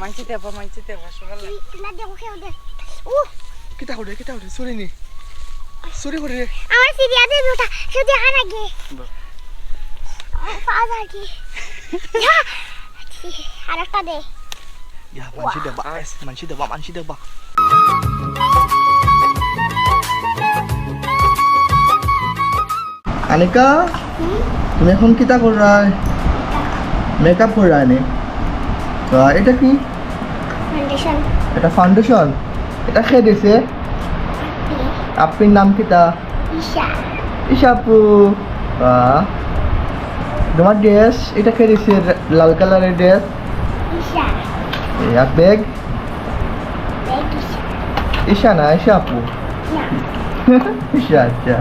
মানছি দেবো মানছি দেবো সকালে না দেখো খেয়ে দে। ও কিতা করে কিতা করে চুরি নি। চুরি করে আমার সিরিয়া দে ওটা সে দেখা নাকি? পাওয়া যায় কি আর একটা দে। ইয়া মানসি দেবা মানসি দেবা মানসি দেবা আনিকা তুমি এখন কিতা কর মেকআপ কর রা নে এটা কি? এটা ফাউন্ডেশন এটা খেয়ে দিছে আপনার নাম ঈশা। ইশাপু তোমার ড্রেস এটা খেয়ে দিছে লাল কালারের ড্রেস ঈশা। আর ব্যাগ দেখ ঈশা। না ঈশা আপু ঈশা আচ্ছা।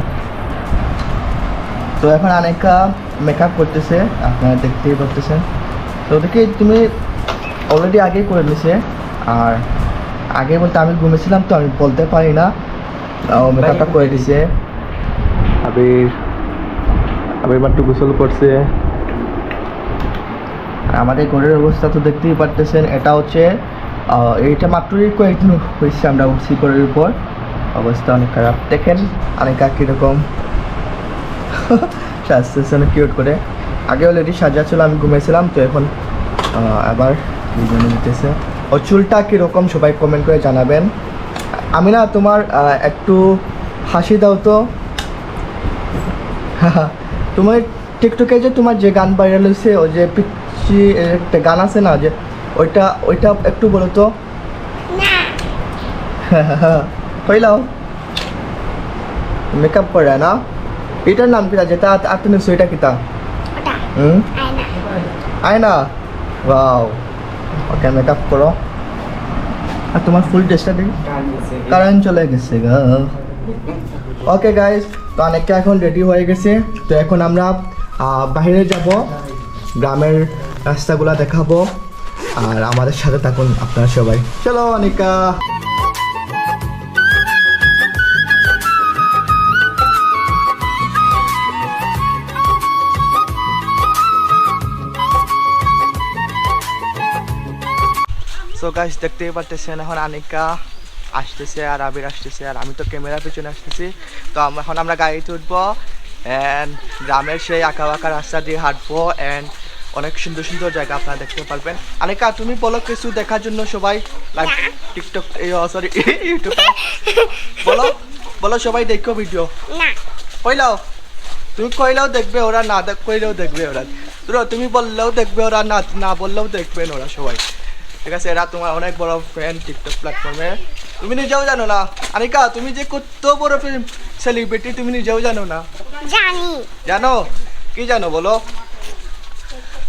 তো এখন অনেকা মেকআপ করতেছে আপনারা দেখতেই পারতেছেন। তো ওদেরকে তুমি অলরেডি আগে করে নিছে আর আগে বলতে আমি ঘুমেছিলাম তো আমি বলতে পারি না। ও মেকআপটা করে দিছে। আবির আবির মাত্র গোসল করছে। আমাদের ঘরের অবস্থা তো দেখতেই পারতেছেন এটা হচ্ছে এইটা মাত্রই কয়েকদিন হয়েছে আমরা উঠছি ঘরের উপর। অবস্থা অনেক খারাপ। দেখেন অনেকা কীরকম সাজতেছে অনেক কিউট করে। আগে অলরেডি সাজা ছিল আমি ঘুমিয়েছিলাম তো এখন আবার দিতেছে ও চুলটা কীরকম সবাই কমেন্ট করে জানাবেন। আমি না তোমার একটু হাসি দাও তো। তোমার টিকটকে যে তোমার যে গান ভাইরাল হয়েছে ও যে পিচ্ছি একটা গান আছে না যে ওইটা ওইটা একটু বলো তো। হইলাও মেকআপ করে না? এটার নাম কিটা যেটা নিচ্ছ এটা কিতা হুম? আয়না। আয়না? ওয়াও ওকে মেকআপ করো। আর তোমার ফুল ড্রেসটা দেখি। কারেন্ট চলে গেছে, গা। ওকে গাইস তো অনেকটা এখন রেডি হয়ে গেছে। তো এখন আমরা বাইরে যাব। গ্রামের রাস্তাগুলো দেখাবো। আর আমাদের সাথে থাকুন আপনারা সবাই। চলো, অনিকা। সো গাইস দেখতেই পারতেছেন এখন আনিকা আসতেছে আর আবির আসতেছে আর আমি তো ক্যামেরার পিছনে আসতেছি। তো আমরা এখন আমরা গাড়িতে উঠবো অ্যান্ড গ্রামের সেই আঁকা বাঁকা রাস্তা দিয়ে হাঁটবো অ্যান্ড অনেক সুন্দর সুন্দর জায়গা আপনারা দেখতে পারবেন। আনিকা তুমি বলো কিছু দেখার জন্য সবাই লাইভ টিকটক সরি ইউটিউব বলো বলো সবাই দেখো ভিডিও কইলাও তুমি কইলেও দেখবে ওরা না দেখ কইলেও দেখবে ওরা। তুমি বললেও দেখবে ওরা না না বললেও দেখবেন ওরা সবাই। ঠিক আছে এরা তোমার অনেক বড় ফ্যান টিকটক প্ল্যাটফর্মে তুমি নিজেও জানো না। আনিকা তুমি যে কত বড় সেলিব্রিটি তুমি নিজেও জানো না। জানি। জানো? কি জানো বলো?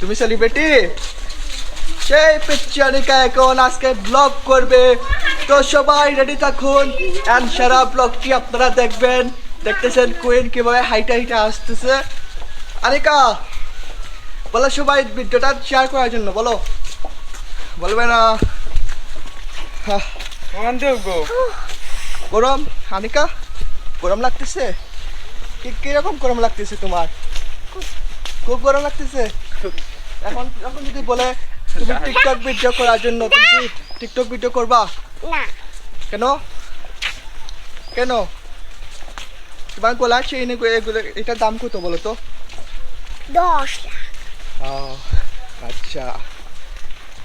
তুমি সেলিব্রিটি সেই পিকচারিকা এখন আজকে ব্লগ করবে। তো সবাই রেডি থাকুন। অ্যান্ড সারা ব্লগটি আপনারা দেখবেন। দেখতেছেন কুইন কীভাবে হাইটা হাইটা আসতেছে। আনিকা বলো সবাই ভিডিওটা শেয়ার করার জন্য বলো। বলবে না। গরম আনিকা গরম লাগতেছে? কি কীরকম গরম লাগতেছে তোমার? খুব গরম লাগতেছে? এখন এখন যদি বলে তুমি টিকটক ভিডিও করার জন্য তুমি কি টিকটক ভিডিও করবা? না। কেন? কেন? তোমার গলা চেইন এগুলো এটার দাম কত বলো তো? দশ লাখ। আচ্ছা।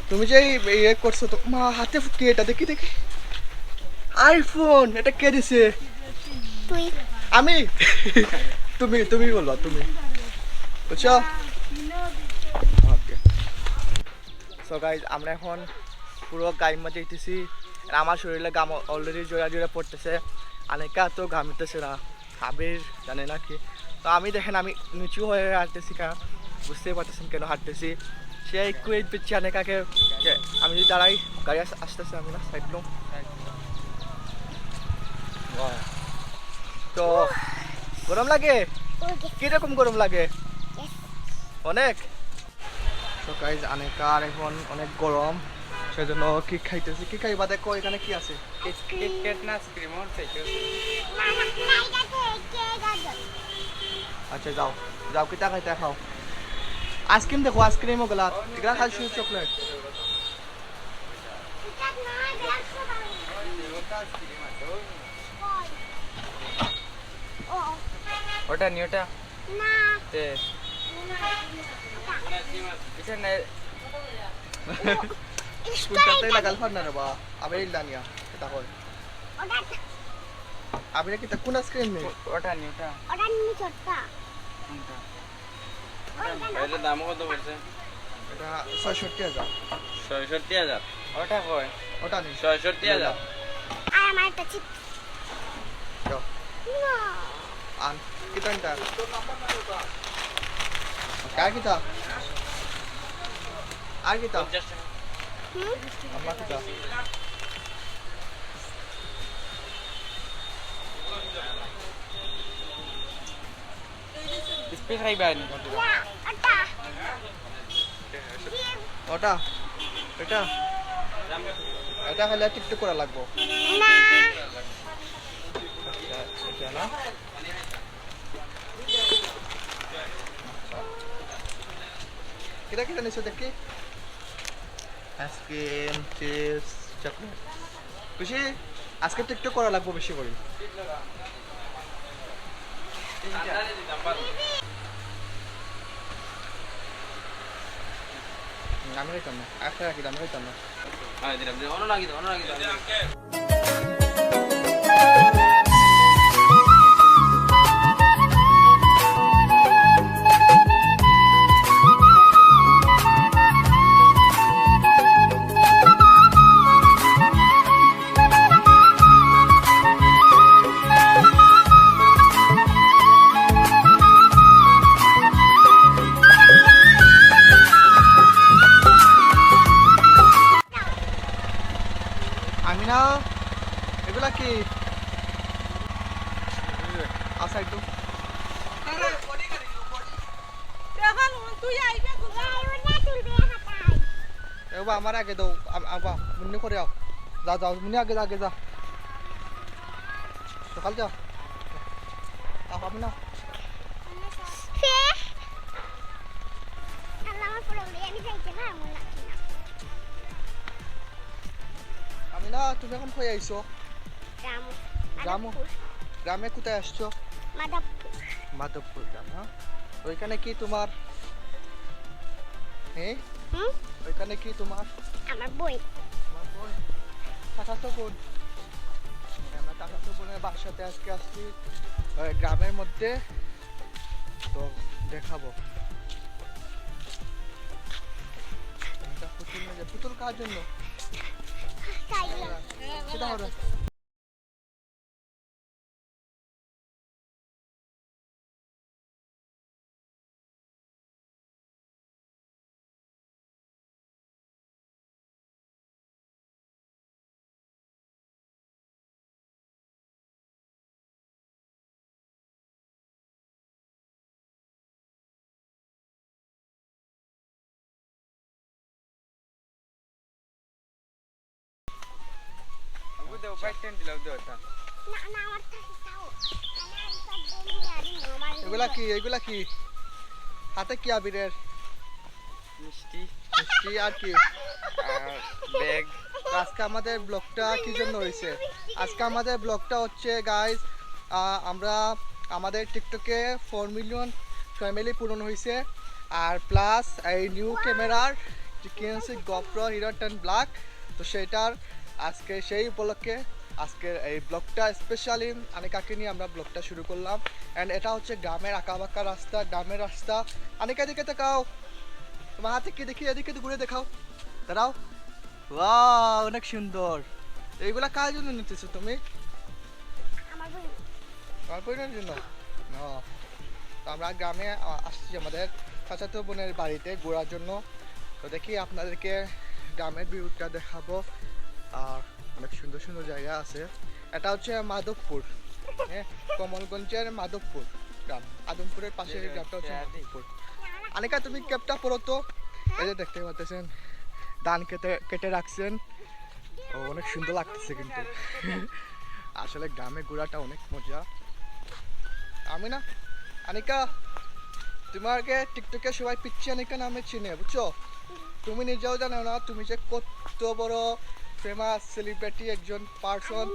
তুমি যে ইয়ে করছ তো মা হাতে কি এটা দেখি দেখি। আইফোন এটা কে দিছে? আমি? তুমি তুমি বলবা তুমি। বুঝছ? ওকে। সো গাইজ আমরা এখন পুরো গাড়ির মধ্যে আর আমার শরীরে গাম অলরেডি জোড়া জোড়া পড়তেছে। অনেকা তো ঘামিতেছে না আবির জানে না কি। তো আমি দেখেন আমি নিচু হয়ে হাঁটতেছি কারণ বুঝতেই পারতেছেন কেন হাঁটতেছি। সে একটু এই পিছিয়ে অনেকাকে আমি যদি দাঁড়াই গাড়ি আস- আসতেছে আমি না সাইড নো তো গরম লাগে? কীরকম গরম লাগে? অনেক? তো গাইজ অনেকার এখন অনেক গরম। সেজন্য কি খাইতেছি? কি খাইবা? দেখো এখানে কি আছে? আচ্ছা যাও। যাও কিতা খাইতে খাও? আইসক্রিম দেখো আইসক্রিম ওগুলা। এগুলা খাই শুধু চকলেট না। না। ওটা আইসক্রিম নি ওটা না তে এটা না Punta tayo nagalhan na na ba? Abi lang niya. Kita ko. ওটা নি ওটা। ওটা নিয়ে ছোটটা কোনটা? এটা দাম কত পড়ছে এটা 66 হাজার ছয়ষট্টি হাজার ওটা কয়। ওটা ni. ছয়ষট্টি হাজার আর আমার একটা চিপ Yo. না। An. Kita nta. Kaya kita. Ar kita. পঞ্চাশ টাকা হুম Amma kita. স্পিড খাইবা নি ওটা ওটা এটা এটা হলে টিকটক করা লাগবো না এটা না কিটা কিটা নিছো দেখি আইসক্রিম চিপস চকলেট খুশি আজকে টিকটক করা লাগবো বেশি করে আমি রইতাম না একটা রাখি আমি রইতাম না হ্যাঁ দিলাম দিলাম অন্য নাকি যা যাও মুন্নি আগে যা আগে যা। সকাল যা। আমি না। আমি তুমি এখন কই আইছো? রামু রামু? গ্রামে কোথায় আসছো? মাধবপুর মাধবপুর গ্রাম হ্যাঁ? ওইখানে কি তোমার হ্যাঁ ওইখানে কি তোমার আমার বই। চাচাতো বোন আমার চাচাতো বোনের বাসাতে আজকে আসছি গ্রামের মধ্যে। তো দেখাবো। পুতুল পুতুল কার জন্য? সেটা হবে। আমি তো বাইক টেন দিলাম তো ওটা না না আমার থাকি তাও আমি আর সব বন্ধু আদি আমার এগুলা কি এগুলা কি? হাতে কি আবিরের? মিষ্টি। মিষ্টি আর কি? ব্যাগ। আজকে আমাদের ব্লগটা কি জন্য হয়েছে? আজকে আমাদের ব্লগটা হচ্ছে গাইজ আমরা আমাদের টিকটকে ফোর মিলিয়ন ফ্যামিলি পূরণ হয়েছে। আর প্লাস এই নিউ ক্যামেরার গপ্র হিরো টেন ব্ল্যাক তো সেটার আজকে সেই উপলক্ষে আজকের এই ব্লগটা স্পেশালি আনিকাকে নিয়ে আমরা ব্লগটা শুরু করলাম। অ্যান্ড এটা হচ্ছে গ্রামের আঁকাবাঁকা রাস্তা গ্রামের রাস্তা। আনিকা দিকে দেখাও তোমার হাতে কি দেখি? এদিকে ঘুরে দেখাও। দাঁড়াও। ওয়াও অনেক সুন্দর। এইগুলা কার জন্য নিতেছো তুমি? আমার জন্য। তো আমরা গ্রামে আসছি আমাদের চাচাতো বোনের বাড়িতে ঘোরার জন্য। তো দেখি আপনাদেরকে গ্রামের ভিউটা দেখাবো। আর অনেক সুন্দর সুন্দর জায়গা আছে। এটা হচ্ছে মাধবপুর হ্যাঁ কমলগঞ্জের মাধবপুর গ্রাম। আদমপুরের পাশে এই গ্রামটা হচ্ছে মাধবপুর। আনিকা তুমি ক্যাপটা পরো তো। এই যে দেখতে পাচ্ছেন ধান কেটে কেটে রাখছেন। ও অনেক সুন্দর লাগতেছে কিন্তু। আসলে গ্রামে ঘোরাটা অনেক মজা। আমি না আনিকা তোমাকে টিকটকে সবাই পিচ্ছি আনিকা নামে চিনে বুঝছ? তুমি নিজেও জানো না তুমি যে কত বড় ফেমাস সেলিব্রিটি একজন পার্সন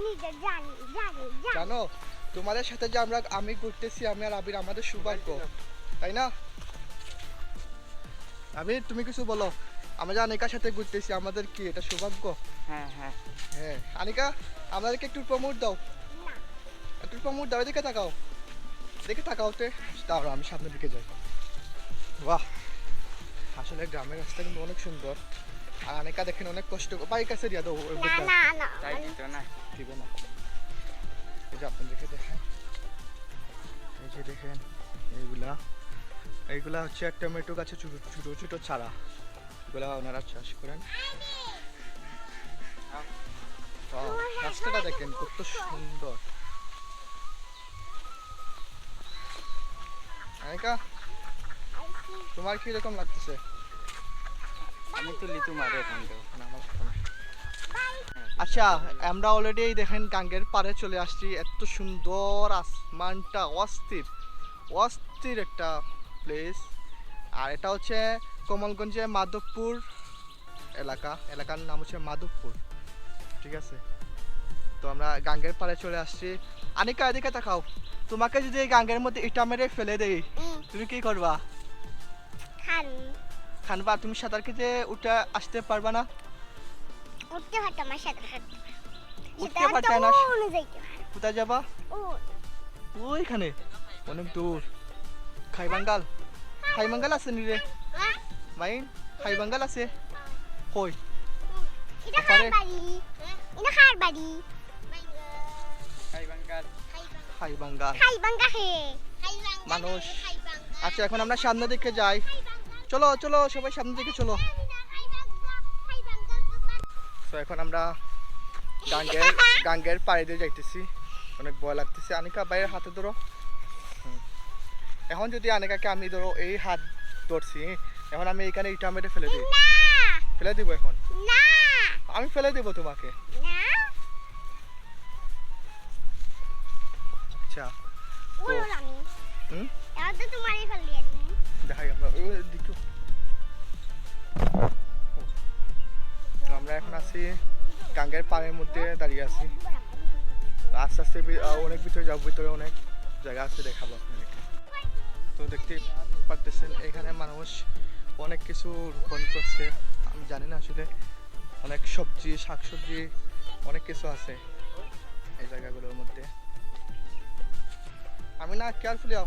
জানি তোমাদের সাথে যে আমরা আমি ঘুরতেছি আমি আর আবির আমাদের সৌভাগ্য। তাই না? আবির তুমি কিছু বলো। আমরা যে আনিকার সাথে ঘুরতেছি আমাদের কি এটা সৌভাগ্য? হ্যাঁ হ্যাঁ। হ্যাঁ। আনিকা আমাদেরকে একটু প্রমোট দাও। একটু প্রমোট দাও এদিকে তাকাও। দেখে তাকাও তে। দাঁড়াও আমি সামনের দিকে যাই। বাহ! আসলে গ্রামের রাস্তা কিন্তু অনেক সুন্দর। আর আনিকা দেখেন অনেক কষ্ট বাইক আছে দিয়া দাও না না না। তাই দিত না। দিবে না। এই যে আপনাদেরকে দেখেন এই যে দেখেন এইগুলা। এইগুলা হচ্ছে টমেটো গাছে ছোট ছোট ছোট চারা। এগুলা ওনারা চাষ করেন। রাস্তাটা দেখেন কত সুন্দর। আনিকা তোমার কি রকম লাগতেছে? আমি তো লিচু মারে এখন। আচ্ছা আমরা অলরেডি দেখেন গাঙ্গের পাড়ে চলে আসছি। এত সুন্দর আসমানটা অস্থির অস্থির একটা প্লেস আর এটা হচ্ছে কমলগঞ্জে মাধবপুর এলাকা। এলাকার নাম হচ্ছে মাধবপুর। ঠিক আছে? তো আমরা গাঙ্গের পাড়ে চলে আসছি। আনিকা এদিকে তাকাও। তোমাকে যদি এই গাঙ্গের মধ্যে ইটা মেরে ফেলে দেই তুমি কি করবা? খান। খানবা তুমি সাঁতার কেটে উঠে আসতে পারবা না। উঠতে পারতো আমার সাথে সাথে উঠতে পারতে না। কোথায় যাবা? ও। ওইখানে। অনেক দূর। খাইবাঙ্গাল খাইবাঙ্গাল আছে নি রে? মাইন খাইবাঙ্গাল আছে। কই? এটা? খার বাড়ি এটা খার বাড়ি খাই বাঙ্গাল। খাইবাঙ্গাল খাইবাঙ্গা হে। মানুষ। আচ্ছা এখন আমরা সামনের দিকে যাই। চলো চলো সবাই সামনের দিকে চলো। তো এখন আমরা গাঙ্গের গাঙ্গের পাড়ে দিয়ে যাইতেছি। অনেক ভয় লাগতেছে। আনিকা বাইরের হাতে ধরো। এখন যদি আনিকাকে আমি ধরো এই হাত ধরছি এখন আমি এখানে ইটা মেরে ফেলে দিই। ফেলে দিব এখন? আমি ফেলে দিব তোমাকে। আচ্ছা। হুম? তোমারই দিন আমরা। আমরা এখন আছি গাঙ্গের পাড়ের মধ্যে দাঁড়িয়ে আছি। আস্তে আস্তে অনেক ভিতরে যাব, ভিতরে অনেক জায়গা আছে, দেখাবো আপনাদেরকে। তো দেখতে পারতেছেন, এখানে মানুষ অনেক কিছু রোপণ করছে। আমি জানি না আসলে অনেক সবজি, শাকসবজি, অনেক কিছু আছে এই জায়গাগুলোর মধ্যে। আমি না কেয়ারফুলি আও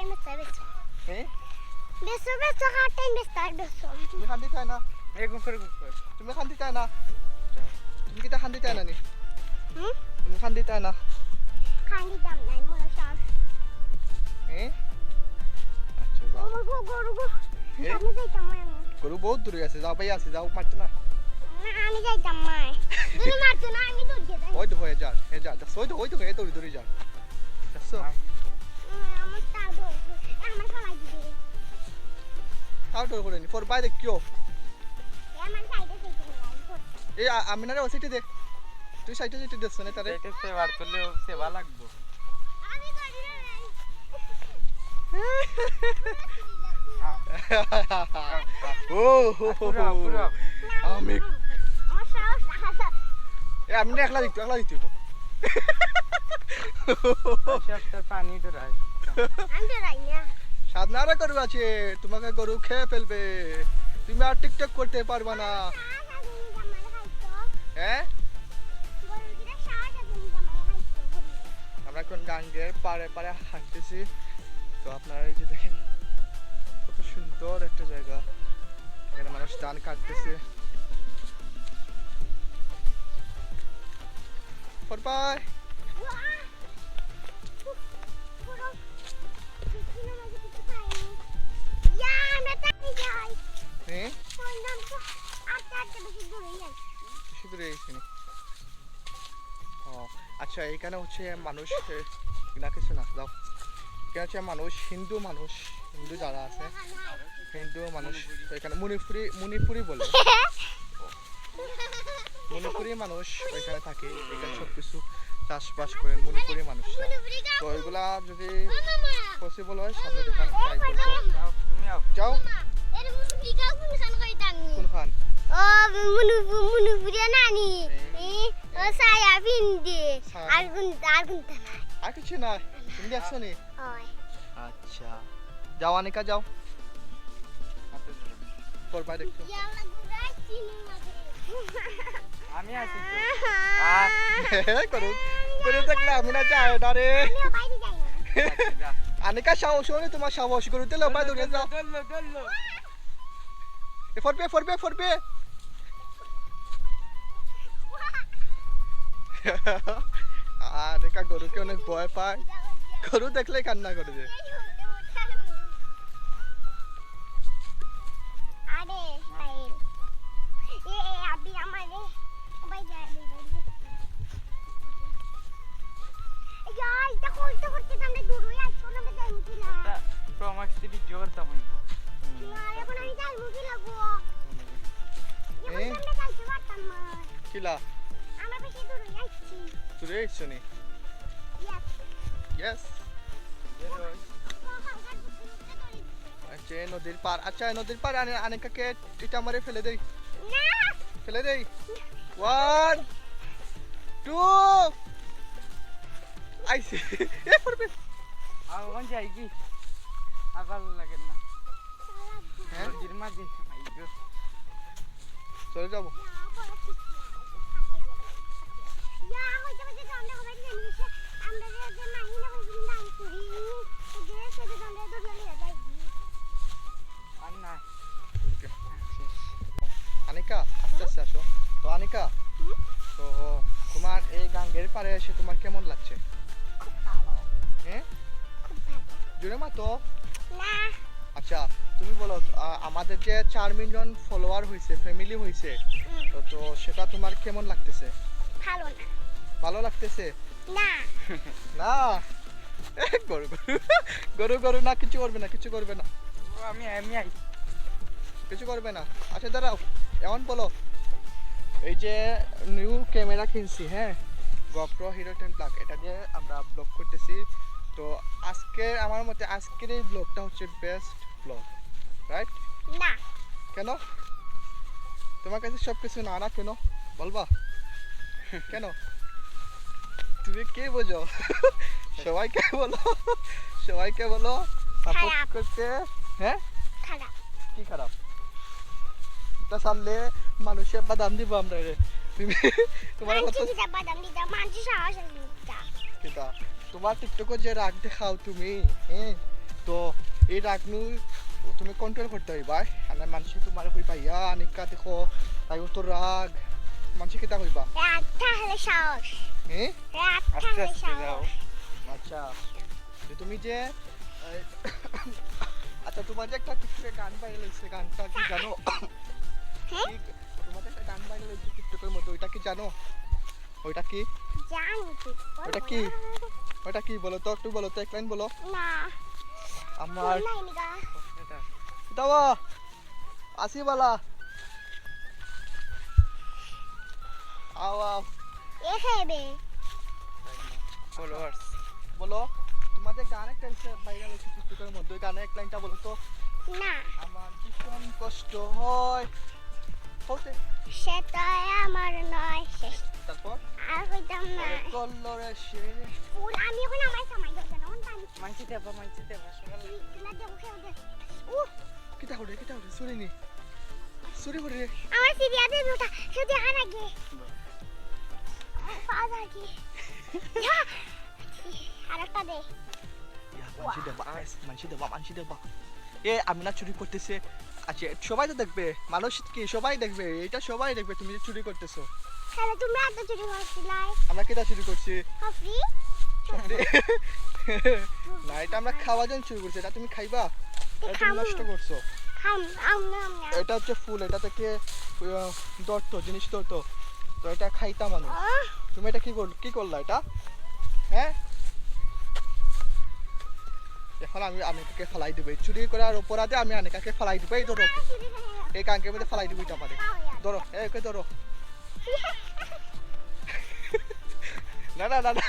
খাটাই বেসো বেসো হ্যাঁ আর বেসো তুমি খান্দি চাই না? এরকম করে তুমি খান্দি চাই না? তুমি কিটা খান্দি চাই না নি? হুম? তুমি খান্দি চাই না? খান্দি দাম নাই মনে সব হ্যাঁ আচ্ছা যাও। গরু গো গরু গো? আমি যাইতাম গরু বহুত দূরে আছে যাও ভাই আছে যাও মারতে না। আমি যাইতাম মায় তুমি মারতো না আমি দৌড় যেতাম ওই তো হয়ে যা হে যা ওই তো ওই তো হয়ে দৌড়ি দৌড়ি যা। দেখছ তাও করে নি ফোর বাইরে কিও? এই আমি না রে ওই সাইডে দে তুই সাইডে যেতে দেখছ না তারে এটা সেবার করলেও সেবা লাগবো। আমি করি ও হো হো আমি এ আমি না একলা দিতে একলা দিতে। সবটা পানি ডরাই আমি ডরাই না। সাধনারা গরু আছে, তোমাকে গরু খেয়ে ফেলবে। তুমি আর টিকটক করতে পারবা না। হ্যাঁ? আমরা এখন গাঙ্গের পাড়ে পাড়ে হাঁটতেছি। তো আপনারা এই যে দেখেন, কত সুন্দর একটা জায়গা। এখানে মানুষ ধান কাটতেছে। বাই আচ্ছা এখানে হচ্ছে মানুষ না কিছু না দাও। এখানে হচ্ছে মানুষ হিন্দু মানুষ হিন্দু যারা আছে হিন্দু মানুষ এখানে মণিপুরি মণিপুরি বলে। মণিপুরি মানুষ ওইখানে থাকে এখানে সব কিছু চাষবাস করেন মণিপুরি মানুষরা। তো এগুলা যদি পসিবল হয় সামনে ট্রাই করব। যাও। ও নানি। ও সায়া আর গুন আর গুন আর কিছু না তুমি দেখছ নি? আচ্ছা। যাও যাও। করবা আমি আছি। করুন। করে থাকলে আমি না চাই না রে। আচ্ছা। আনিকা সাহস হলে তোমার সাহস করতে লোপা দৌড়ে যাও। ফরবে ফরবে ফরবে। আনিকা গরুকে অনেক ভয় পায়। গরু দেখলে কান্না করে যে কিলা আমরা বেশি দূর আসছি তুই নি? ইয়েস আচ্ছা নদীর পার আচ্ছা নদীর পার আনে আনিকাকে এটা মারে ফেলে দেই। ফেলে দেই। ওয়ান টু আইসি এ ফরবে আর ওখান যাই কি? আর ভালো লাগে না। হ্যাঁ? মাঝে। চলে যাব। না। আনিকা আস্তে আস্তে আসো। তো আনিকা তো তোমার এই গাঙ্গের পারে এসে তোমার কেমন লাগছে? হ্যাঁ? মা তো না। আচ্ছা তুমি বলো আমাদের যে চার মিলিয়ন ফলোয়ার হয়েছে ফ্যামিলি হয়েছে তো তো সেটা তোমার কেমন লাগতেছে? ভালো না। ভালো লাগতেছে? না। না? গরু গরু গরু গরু না কিছু করবে না কিছু করবে না। আমি আমি আই। কিছু করবে না। আচ্ছা দাঁড়াও এমন বলো এই যে নিউ ক্যামেরা কিনছি হ্যাঁ? গপ্রো হিরো টেন প্লাগ এটা দিয়ে আমরা ব্লগ করতেছি তো আজকে আমার মতে আজকের এই ব্লগটা হচ্ছে বেস্ট ব্লগ রাইট না। কেন? তোমার কাছে সব কিছু না না কেন? বলবা। কেন? তুমি কে বোঝো? সবাইকে বলো। সবাইকে বলো। সাপোর্ট। করতে। হ্যাঁ? খারাপ। কি খারাপ? এটা সারলে মানুষের বাদাম দিব আমরা রে। তুমি তোমার দিতা বাদাম দিতা মানছি সাহস দিতা তোমার টিকটকে যে রাগ দেখাও তুমি হ্যাঁ? তো এই রাগ নু তুমি কন্ট্রোল করতে হইবা আর মানুষ তোমার কইবা ইয়া নিকা দেখো তাই তো রাগ। মানুষ কিতা কইবা? তাহলে সাহস। হ্যাঁ? রাত আস্তে আস্তে যাও। সাহস আচ্ছা তুমি যে আচ্ছা তোমার যে একটা টিকটকে গান ভাইরাল হয়েছে গানটা কি জানো? হ্যাঁ? তোমার যে একটা গান ভাইরাল হয়েছে টিকটকের মধ্যে ওইটা কি জানো? ওইটা কি? জানি কি? ওটা কি? বলো তো? একটু বলো তো এক লাইন বলো। না। আমার। দাওয়া আসি বালা আও আও। এ খেবে Followers। বলো তোমাদের গান একটা ভাইরাল হয়েছে টিকটকের মধ্যে গানে এক লাইনটা বলো তো। না। আমার ভীষণ কষ্ট হয়। হতে সেটা আমার নয়। শেষ তারপর? আর হইতাম না। কল্লরে সে। ফুল আমি এখন আমার সময় যাবে না অন টাইম মানছি দেবা, মানছি দেবা। না দেবো খেয়ে দে। উহ! কিতা করে কিতা করে সুরি নি। সুরি করে আমার সিরিয়া দে দুটা শুধু হান আগে। পাঁচ আগে। আর একটা দে। মানসি দেবা মানসি দেবা মানসি দেবা। এ আমি না চুরি করতেছে। আচ্ছা সবাই তো দেখবে। মানুষ কি সবাই দেখবে এটা সবাই দেখবে তুমি যে চুরি করতেছো। তাহলে তোমরা এত চুরি করছিলাই আমরা কেটা চুরি করছি? সত্যি না এটা আমরা খাওয়ার জন্য চুরি করছি এটা তুমি খাইবা? এটা তুমি নষ্ট করছ। এটা হচ্ছে ফুল এটা থেকে ধরতো জিনিস ধরতো তো এটা খাইতাম মানুষ। তুমি এটা কি কর কি করলা এটা? হ্যাঁ? এখন আমি আনিকাকে ফেলাই দেবো। চুরি করার অপরাধে আমি আনিকাকে ফেলাই দেবো। এই ধরো। এই কাঙ্কের মধ্যে ফেলাই দিব এটা পারে ধরো। একে ধরো। না না না না।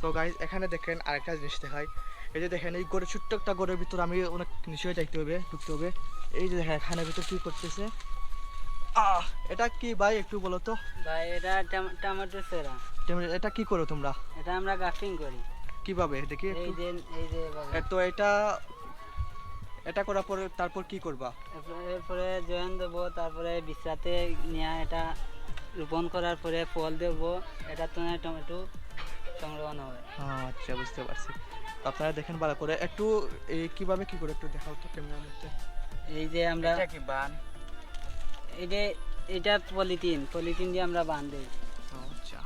তো গাইজ এখানে দেখেন আরেকটা জিনিস দেখাই। এই যে দেখেন এই গরু ছোট্ট একটা গরুর ভিতর আমি অনেক নিচে যাইতে হবে ঢুকতে হবে। এই যে দেখেন এখানের ভিতর কি করতেছে? আহ এটা কি ভাই একটু বলো তো? ভাই এটা টমেটো সেরা। এটা কি করো তোমরা? এটা আমরা গ্রাফটিং করি। কীভাবে? দেখি এই যে এই যে তো এটা এটা করার পরে তারপর কি করবা? এরপরে- এরপরে জয়েন দেবো তারপরে বিশ্রাতে নিয়ে এটা রোপণ করার পরে ফল দেবো এটা তো টমেটো সংরক্ষণ হবে। হ্যাঁ আচ্ছা বুঝতে পারছি। আপনারা দেখেন ভালো করে একটু এই কীভাবে কি করে একটু দেখাও তো ক্যামেরার মধ্যে। এই যে আমরা এটা কি বান? এই যে এটা পলিথিন পলিথিন দিয়ে আমরা বান্ধি আচ্ছা।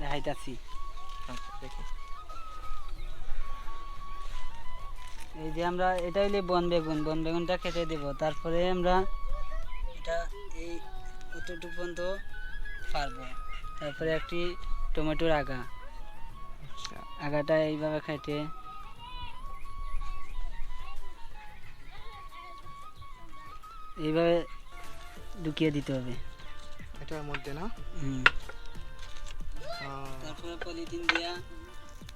দেখাইতাছি। আচ্ছা দেখি। এই যে আমরা এটা হইলে বন বেগুন বন বেগুনটা কেটে দেব। তারপরে আমরা এটা এই কতটুকু পর্যন্ত পারব? তারপরে একটি টমেটোর আগা। আচ্ছা। আগাটা এইভাবে কেটে এইভাবে ঢুকিয়ে দিতে হবে। এটার মধ্যে না? হুম। তারপরে পলিথিন দিয়া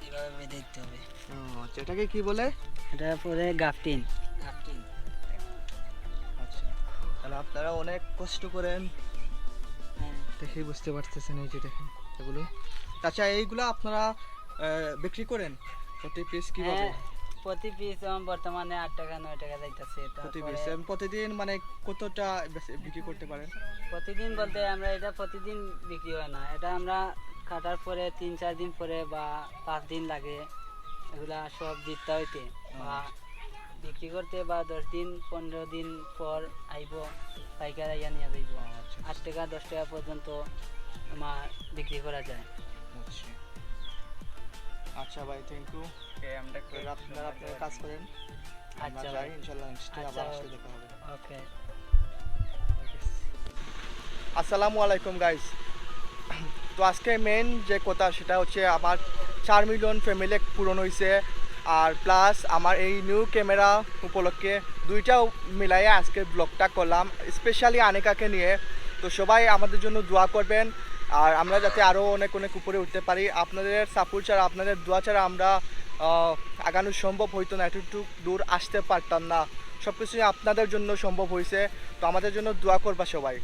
এইভাবে বেঁধে দিতে হবে। ও, আচ্ছা এটাকে কি বলে? এটা পরে গাফটিন। গাফটিন। তাহলে আপনারা অনেক কষ্ট করেন। হ্যাঁ দেখেই বুঝতে পারতেছেন এই যে দেখেন এগুলো। আচ্ছা এইগুলো আপনারা বিক্রি করেন? প্রতি পিস কীভাবে? প্রতি পিস বর্তমানে আট টাকা নয় টাকা যাইতেছে। প্রতি পিস প্রতিদিন মানে কতটা বিক্রি করতে পারেন? প্রতিদিন বলতে আমরা এটা প্রতিদিন বিক্রি হয় না। এটা আমরা কাটার পরে তিন চার দিন পরে বা পাঁচ দিন লাগে। এগুলা সব দিতে হইতে। বা বিক্রি করতে বা দশ দিন পনেরো দিন পর আইব পাইকার আইয়া নিয়ে যাইব। আচ্ছা আট টাকা দশ টাকা পর্যন্ত আমার বিক্রি করা যায়। আচ্ছা। আচ্ছা ভাই থ্যাংক ইউ আপনারা আপনারা কাজ করেন। আচ্ছা যাই ইনশাল্লাহ আচ্ছা আবার আসলে দেখা হবে। ওকে আসসালামু আলাইকুম গাইস তো আজকে মেন যে কথা সেটা হচ্ছে আমার চার মিলিয়ন ফ্যামিলি পূরণ হয়েছে আর প্লাস আমার এই নিউ ক্যামেরা উপলক্ষে দুইটা মিলাইয়ে আজকে ব্লগটা করলাম স্পেশালি আনিকাকে নিয়ে। তো সবাই আমাদের জন্য দোয়া করবেন, আর আমরা যাতে আরও অনেক অনেক উপরে উঠতে পারি। আপনাদের সাপোর্ট ছাড়া, আপনাদের দোয়া ছাড়া আমরা আগানো সম্ভব হইতো না, এতটুকু দূর আসতে পারতাম না। সব কিছুই আপনাদের জন্য সম্ভব হয়েছে তো আমাদের জন্য দোয়া করবা সবাই।